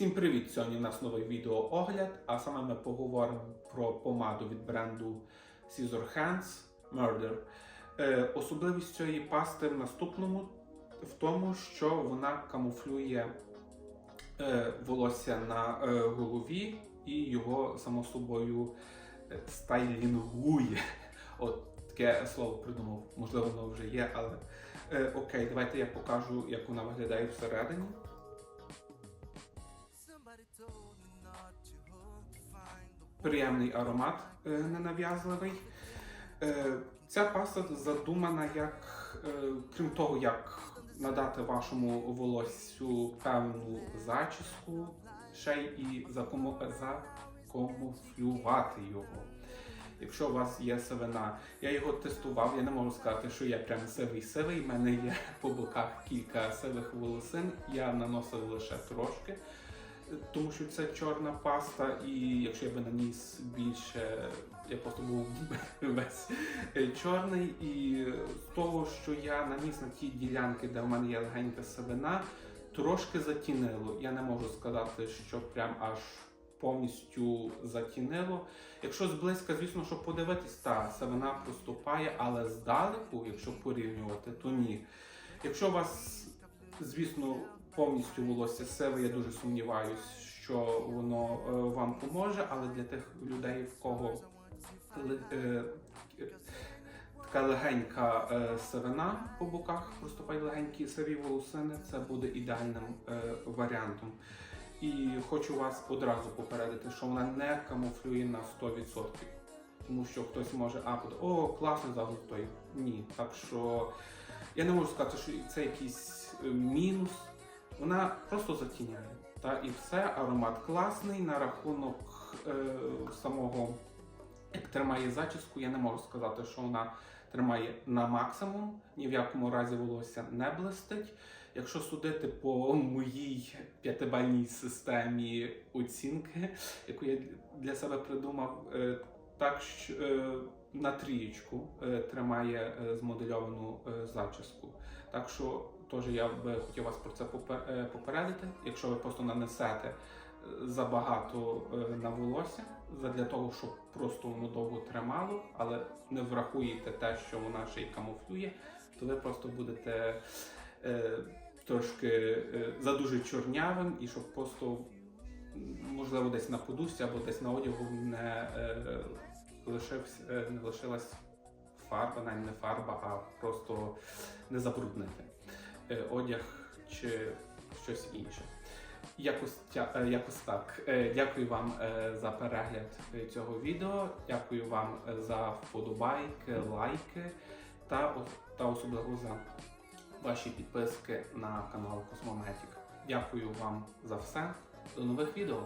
Всім привіт! Сьогодні у нас новий відеоогляд, а саме ми поговоримо про помаду від бренду Scissor Hands Murder. Е, особливість цієї пасти в наступному в тому, що вона камуфлює е, волосся на е, голові і його само собою стайлінгує. От таке слово придумав, можливо, воно вже є, але окей, давайте я покажу, як вона виглядає всередині. Приємний аромат е, ненав'язливий. Е, Ця паста задумана як, е, крім того, як надати вашому волоссю певну зачіску, ще й і закому- його. Якщо у вас є сивина, я його тестував, я не можу сказати, що я прям сивий сивий. У мене є по боках кілька сивих волосин, я наносив лише трошки, тому що це чорна паста, і якщо я би наніс більше, я просто був весь чорний. І з того, що я наніс на ті ділянки, де в мене є легенька сивина, трошки затінило. Я не можу сказати, що прям аж повністю затінило. Якщо зблизька, звісно, щоб подивитись, та сивина проступає, але здалеку, якщо порівнювати, то ні. Якщо у вас, звісно, повністю волосся сиве, я дуже сумніваюсь, що воно е, вам поможе, але для тих людей, в кого е, така легенька е, сивина по боках, проступають легенькі сиві волосини, це буде ідеальним варіантом. І хочу вас одразу попередити, що вона не камуфлює на 100%. Тому що хтось може а, буде, о, класно заготовий. Ні. Так що я не можу сказати, що це якийсь мінус. Вона просто затіняє. Та і все, аромат класний. На рахунок е, самого, як тримає зачіску, я не можу сказати, що вона тримає на максимум. Ні в якому разі волосся не блистить. Якщо судити по моїй п'ятибальній системі оцінки, яку я для себе придумав, е, так що е, на трієчку е, тримає е, змодельовану е, зачіску. Так що теж я би хотів вас про це е, попередити. Якщо ви просто нанесете е, забагато е, на волосся, для того, щоб просто воно довго тримало, але не врахуєте те, що вона ще й камуфлює, то ви просто будете трошки е, задуже чорнявим і щоб просто можливо десь на подушці або десь на одягу не, е, лишився, не лишилась фарба, навіть не фарба, а просто не забруднити одяг чи щось інше. Якось, е, якось так. Е, Дякую вам е, за перегляд е, цього відео. Дякую вам е, за вподобайки, лайки та, та особливо за ваші підписки на канал Космометік. Дякую вам за все. До нових відео.